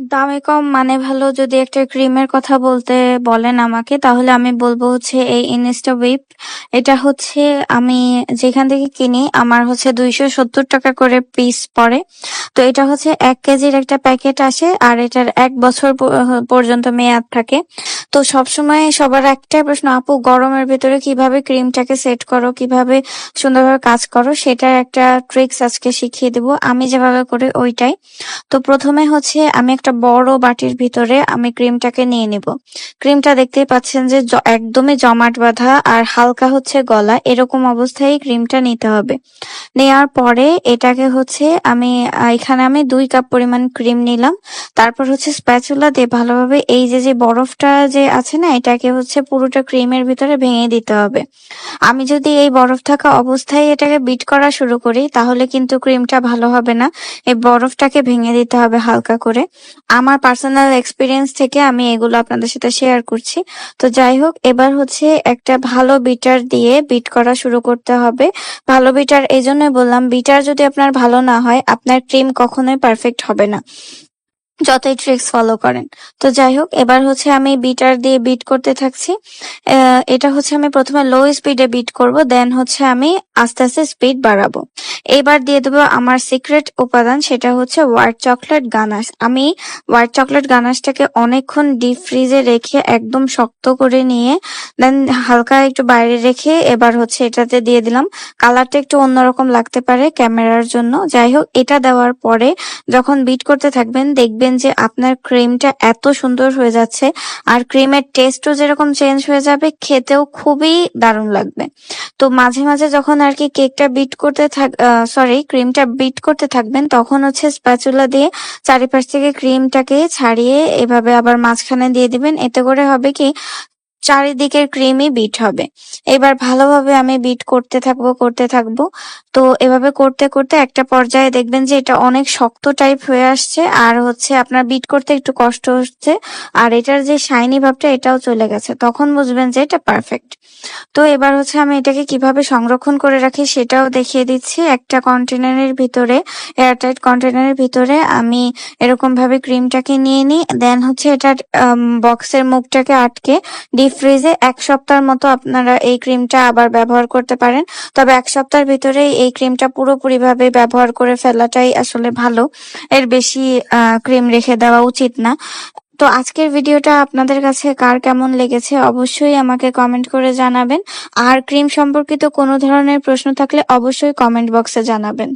দামে কম মানে ভালো যদি একটা ক্রিমের কথা বলতে বলেন আমাকে, তাহলে আমি বলব হচ্ছে এই ইনস্টা উইপ এটা হচ্ছে আমি যেখান থেকে কিনি, আমার হচ্ছে দুইশো সত্তর টাকা করে পিস পড়ে। তো এটা হচ্ছে এক কেজির একটা প্যাকেট আসে, আর এটার এক বছর পর্যন্ত মেয়াদ থাকে। তো সবসময় সবার একটাই প্রশ্ন, আপু, গরমের ভিতরে কীভাবে ক্রিমটাকে সেট করো? কীভাবে সুন্দরভাবে কাজ করো? সেটার একটা ট্রিক্স আজকে শিখিয়ে দেবো। আমি যেভাবে করি ওইটাই। তো প্রথমে হচ্ছে আমি একটা বড় বাটির ভিতরে আমি ক্রিমটাকে নিয়ে নিব। ক্রিমটা দেখতেই পাচ্ছেন যে একদমই জমাট বাঁধা আর হালকা হচ্ছে গলা, এরকম অবস্থায় ক্রিমটা নিতে হবে। নেওয়ার পরে এটাকে হচ্ছে আমি, এখানে আমি দুই কাপ পরিমাণ ক্রিম নিলাম। তারপর হচ্ছে স্প্যাচুলা দিয়ে ভালোভাবে এই যে যে বরফটা যে আছে না, এটাকে হচ্ছে পুরোটা ক্রিমের ভিতরে ভেঙে দিতে হবে। আমি যদি এই বরফ থাকা অবস্থায় এটাকে বিট করা শুরু করি, তাহলে কিন্তু ক্রিমটা ভালো হবে না। এই বরফটাকে ভেঙে দিতে হবে হালকা করে। আমার পার্সোনাল এক্সপিরিয়েন্স থেকে আমি এগুলো আপনাদের সাথে শেয়ার করছি। তো যাই হোক, এবার হচ্ছে একটা ভালো বিটার দিয়ে বিট করা শুরু করতে হবে। ভালো বিটার এই জন্যই বললাম বিটার যদি আপনার ভালো না হয়, আপনার ক্রিম কখনোই পারফেক্ট হবে না। যতই ট্রিক্স ফলো করেন। তো যাই হোক, এবার হচ্ছে আমি বিটার দিয়ে বিট করতে থাকছি। এটা হচ্ছে আমি প্রথমে লো স্পিডে বিট করব দেন হচ্ছে আমি আস্তে আস্তে স্পিড বাড়াবো। এবার দিয়ে দেবো আমার সিক্রেট উপাদান, সেটা হচ্ছে হোয়াইট চকলেট গানাশ আমি হোয়াইট চকলেট গানাসটাকে অনেকক্ষণ ডিপ ফ্রিজে রেখে একদম শক্ত করে নিয়ে দেন হালকা একটু বাইরে রেখে এবার হচ্ছে এটাতে দিয়ে দিলাম। কালারটা একটু অন্যরকম লাগতে পারে ক্যামেরার জন্য। যাই হোক, এটা দেওয়ার পরে যখন বিট করতে থাকবেন, দেখবেন যে আপনার ক্রিমটা এত সুন্দর হয়ে যাচ্ছে আর ক্রিমের টেস্টও যেরকম চেঞ্জ হয়ে যাবে, খেতেও খুবই দারুণ লাগবে। তো মাঝে মাঝে যখন আর কি কেকটা বিট করতে থাক সরি ক্রিমটা বিট করতে থাকবেন, তখন হচ্ছে স্প্যাচুলা দিয়ে চারিপাশ থেকে ক্রিমটাকে ছাড়িয়ে এভাবে আবার মাঝখানে দিয়ে দিবেন। এতে করে হবে কি চারিদিকের ক্রিমই বিট হবে। এবার ভালোভাবে আমি বিট করতে থাকব করতে থাকব। তো এভাবে করতে করতে একটা পর্যায়ে দেখবেন যে এটা অনেক শক্ত টাইপ হয়ে আসছে। আর হচ্ছে আপনার বিট করতে একটু কষ্ট হচ্ছে। আর এটার যে শাইনি ভাবটা, এটাও চলে গেছে। তখন বুঝবেন যে এটা পারফেক্ট তো এবার হচ্ছে আমি এটাকে কীভাবে সংরক্ষণ করে রাখি সেটাও দেখিয়ে দিচ্ছি। একটা কন্টেনারের ভিতরে এয়ারটাইট কন্টেনারের ভিতরে আমি এরকম ভাবে ক্রিমটাকে নিয়ে নিই। দেন হচ্ছে এটার বক্সের মুখটাকে আটকে ফ্রিজে এক সপ্তাহের মতো আপনারা এই ক্রিমটা আবার ব্যবহার করতে পারেন। তবে এক সপ্তাহের ভিতরে এই ক্রিমটা পুরোপুরিভাবে ব্যবহার করে ফেলাটাই আসলে ভালো। এর বেশি ক্রিম রেখে দেওয়া উচিত না। তো আজকের ভিডিওটা আপনাদের কাছে কার কেমন লেগেছে অবশ্যই আমাকে কমেন্ট করে জানাবেন। আর ক্রিম সম্পর্কিত কোনো ধরনের প্রশ্ন থাকলে অবশ্যই কমেন্ট বক্সে জানাবেন।